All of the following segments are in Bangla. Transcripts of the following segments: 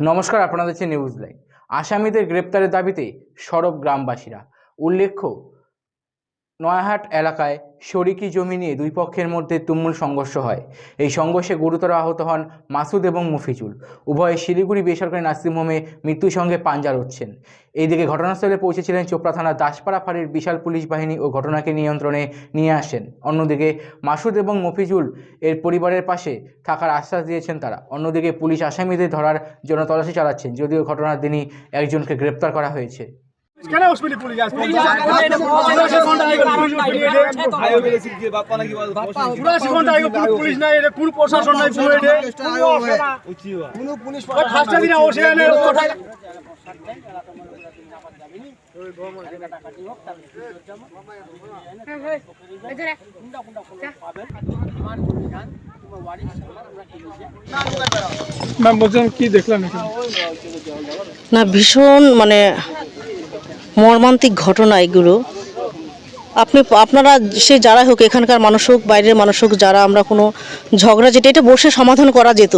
নমস্কার আপনাদের হচ্ছে নিউজ লাইন আসামিদের গ্রেপ্তারের দাবিতে সরব গ্রামবাসীরা। উল্লেখ্য নয়াহাট এলাকায় শরিকি জমি নিয়ে দুই পক্ষের মধ্যে তুমুল সংঘর্ষ হয়। এই সংঘর্ষে গুরুতর আহত হন মাসুদ এবং মুফিজুল। উভয়ে শিলিগুড়ি বেসরকারি নার্সিংহোমে মৃত্যুর সঙ্গে পাঞ্জা লড়ছেন এইদিকে ঘটনাস্থলে পৌঁছেছিলেন চোপড়া থানার দাসপাড়া ফাঁড়ির বিশাল পুলিশ বাহিনী ও ঘটনাকে নিয়ন্ত্রণে নিয়ে আসেন। অন্যদিকে মাসুদ এবং মফিজুল এর পরিবারের পাশে থাকার আশ্বাস দিয়েছেন তারা। অন্যদিকে পুলিশ আসামিদের ধরার জন্য তল্লাশি চালাচ্ছেন, যদিও ঘটনার দিনই একজনকে গ্রেপ্তার করা হয়েছে। কেন হসপিটালে পুলিশ আসবে চুরাশি ঘণ্টা আগে পুলিশ নাই এটা কোন প্রশাসন নাই পুরো এটা। কোনো পুলিশ দিন সেখানে না ভীষণ মানে মর্মান্তিক ঘটনা এগুলো। আপনি, আপনারা সে যারা হোক, এখানকার মানুষ হোক, বাইরের মানুষ হোক, যারা আমরা কোনো ঝগড়া যেটা, এটা বসে সমাধান করা যেত।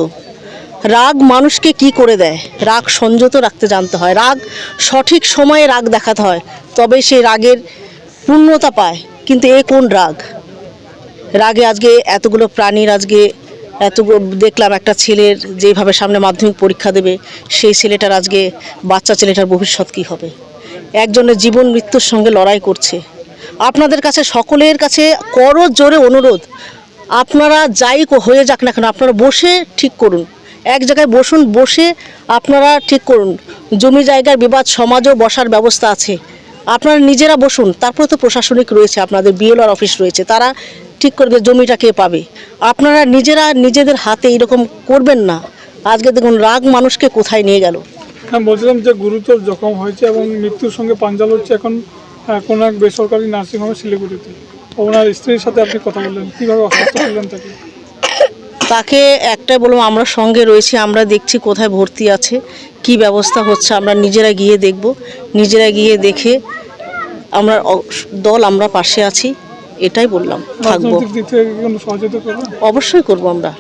রাগ মানুষকে কি করে দেয়? রাগ সংযত রাখতে জানতে হয়। রাগ সঠিক সময়ে রাগ দেখাতে হয়, তবে সে রাগের পূর্ণতা পায়। কিন্তু এ কোন রাগ? রাগে আজকে এতগুলো প্রাণীর, আজকে এত দেখলাম একটা ছেলের যেভাবে সামনে মাধ্যমিক পরীক্ষা দেবে, সেই ছেলেটার আজকে বাচ্চা ছেলেটার ভবিষ্যৎ কী হবে? একজনের জীবন মৃত্যুর সঙ্গে লড়াই করছে। আপনাদের কাছে, সকলের কাছে করো জোরে অনুরোধ। আপনারা যাই হয়ে যাক না কেন, আপনারা বসে ঠিক করুন। এক জায়গায় বসুন, বসে আপনারা ঠিক করুন। জমি জায়গার বিবাদ, সমাজও বসার ব্যবস্থা আছে। আপনারা নিজেরা বসুন, তারপরে তো প্রশাসনিক রয়েছে, আপনাদের বিএলআর অফিস রয়েছে, তারা ঠিক করবে জমিটা কে পাবে। আপনারা নিজেরা নিজেদের হাতে এরকম করবেন না। আজকে দেখুন, রাগ মানুষকে কোথায় নিয়ে গেল? ম্যাম বলছিলাম যে গুরুতর জখম হয়েছে এবং মৃত্যুর সঙ্গে পাঞ্জা হচ্ছে এখন কোনো এক বেসরকারি নার্সিংহোমে শিলিগুড়িতে। ওনার স্ত্রীর সাথে আপনি কথা বললেন কীভাবে অসুস্থ করলেন তাকে? তাকে একটাই বলব আমরা সঙ্গে রয়েছি আমরা দেখছি কোথায় ভর্তি আছে কি ব্যবস্থা হচ্ছে আমরা নিজেরা গিয়ে দেখব নিজেরা গিয়ে দেখে আমরা দল আমরা পাশে আছি এটাই বললাম থাকব। অবশ্যই করব আমরা।